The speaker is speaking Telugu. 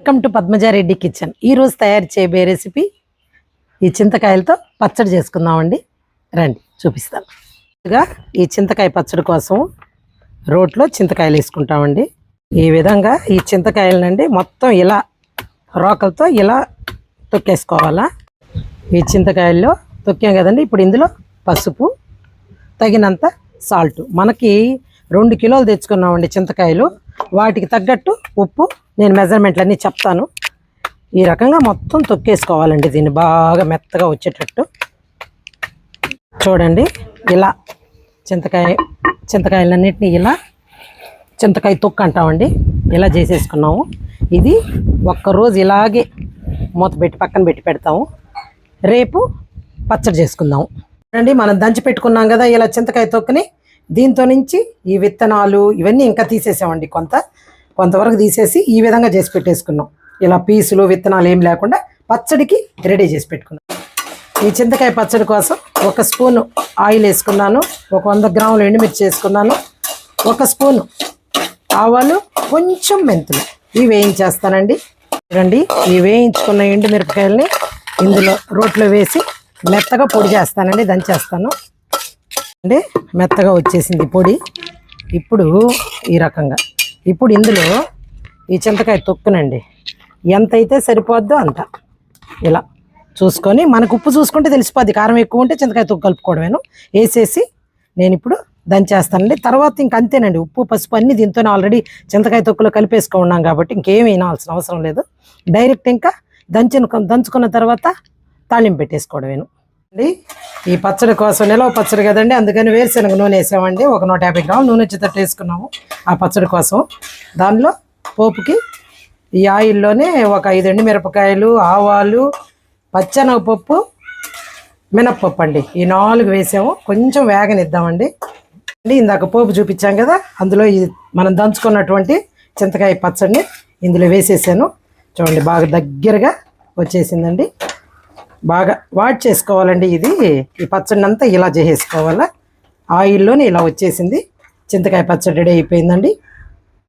వెల్కమ్ టు పద్మజారెడ్డి కిచెన్ ఈరోజు తయారు చేయబోయే రెసిపీ ఈ చింతకాయలతో పచ్చడి చేసుకుందామండి. రండి చూపిస్తాను. ముందుగా ఈ చింతకాయ పచ్చడి కోసం రోట్లో చింతకాయలు వేసుకుంటామండి. ఈ విధంగా ఈ చింతకాయలనండి మొత్తం ఇలా రోకలతో ఇలా తొక్కేసుకోవాలా. ఈ చింతకాయల్లో తొక్కాం కదండి ఇప్పుడు ఇందులో పసుపు తగినంత సాల్ట్. మనకి రెండు కిలోలు తెచ్చుకున్నామండి చింతకాయలు. వాటికి తగ్గట్టు ఉప్పు నేను మెజర్మెంట్లు అన్నీ చెప్తాను. ఈ రకంగా మొత్తం తొక్కేసుకోవాలండి దీన్ని బాగా మెత్తగా వచ్చేటట్టు. చూడండి ఇలా చింతకాయ చింతకాయలన్నింటినీ ఇలా చింతకాయ తొక్కు అంటామండి. ఇలా చేసేసుకున్నాము. ఇది ఒక్కరోజు ఇలాగే మూత పెట్టి పక్కన పెట్టి పెడతాము. రేపు పచ్చడి చేసుకుందాము. చూడండి మనం దంచి పెట్టుకున్నాం కదా ఇలా చింతకాయ తొక్కుని. దీంతో నుంచి ఈ విత్తనాలు ఇవన్నీ ఇంకా తీసేసామండి కొంత. కొంతవరకు తీసేసి ఈ విధంగా చేసి పెట్టేసుకున్నాం. ఇలా పీసులు విత్తనాలు ఏం లేకుండా పచ్చడికి రెడీ చేసి పెట్టుకున్నాం. ఈ చింతకాయ పచ్చడి కోసం ఒక స్పూన్ ఆయిల్ వేసుకున్నాను. ఒక వంద గ్రాములు ఎండుమిర్చి వేసుకున్నాను. ఒక స్పూను ఆవాలు కొంచెం మెంతులు. ఇవి వేయించేస్తానండి. చూడండి ఈ వేయించుకున్న ఎండు మిరపకాయల్ని ఇందులో రోట్లో వేసి మెత్తగా పొడి చేస్తానండి దంచేస్తాను. అంటే మెత్తగా వచ్చేసింది పొడి. ఇప్పుడు ఈ రకంగా. ఇప్పుడు ఇందులో ఈ చింతకాయ తొక్కునండి. ఎంత అయితే సరిపోద్దో అంత. ఇలా చూసుకొని మనకు ఉప్పు చూసుకుంటే తెలిసిపోద్ది. కారం ఎక్కువ ఉంటే చింతకాయ తొక్కు కలుపుకోవడమేను. వేసేసి నేను ఇప్పుడు దంచేస్తానండి. తర్వాత ఇంక అంతేనండి. ఉప్పు పసుపు అన్నీ దీంతో ఆల్రెడీ చింతకాయ తొక్కులో కలిపేసుకో ఉన్నాం కాబట్టి ఇంకేమీ వినాల్సిన అవసరం లేదు. డైరెక్ట్ ఇంకా దంచిన దంచుకున్న తర్వాత తాళింపు పెట్టేసుకోవడమేను. అండి ఈ పచ్చడి కోసం నిలవ పచ్చడి కదండి అందుకని వేరుశనగ నూనె వేసామండి. ఒక నూట యాభై గ్రాములు నూనె వచ్చేటట్టు వేసుకున్నాము ఆ పచ్చడి కోసం. దానిలో పోపుకి ఈ ఆయిల్లోనే ఒక ఐదు ఎండు మిరపకాయలు ఆవాలు పచ్చనగపప్పు మినప్పప్పు అండి. ఈ నాలుగు వేసాము. కొంచెం వేగనిద్దామండి. అండి ఇందాక పోపు చూపించాం కదా అందులో ఈ మనం దంచుకున్నటువంటి చింతకాయ పచ్చడిని ఇందులో వేసేసాను. చూడండి బాగా దగ్గరగా వచ్చేసిందండి. బాగా వాట్ చేసుకోవాలండి ఇది. ఈ పచ్చడిని అంతా ఇలా చేసేసుకోవాలా. ఆయిల్లోనే ఇలా వచ్చేసింది. చింతకాయ పచ్చడి రెడీ అయిపోయిందండి.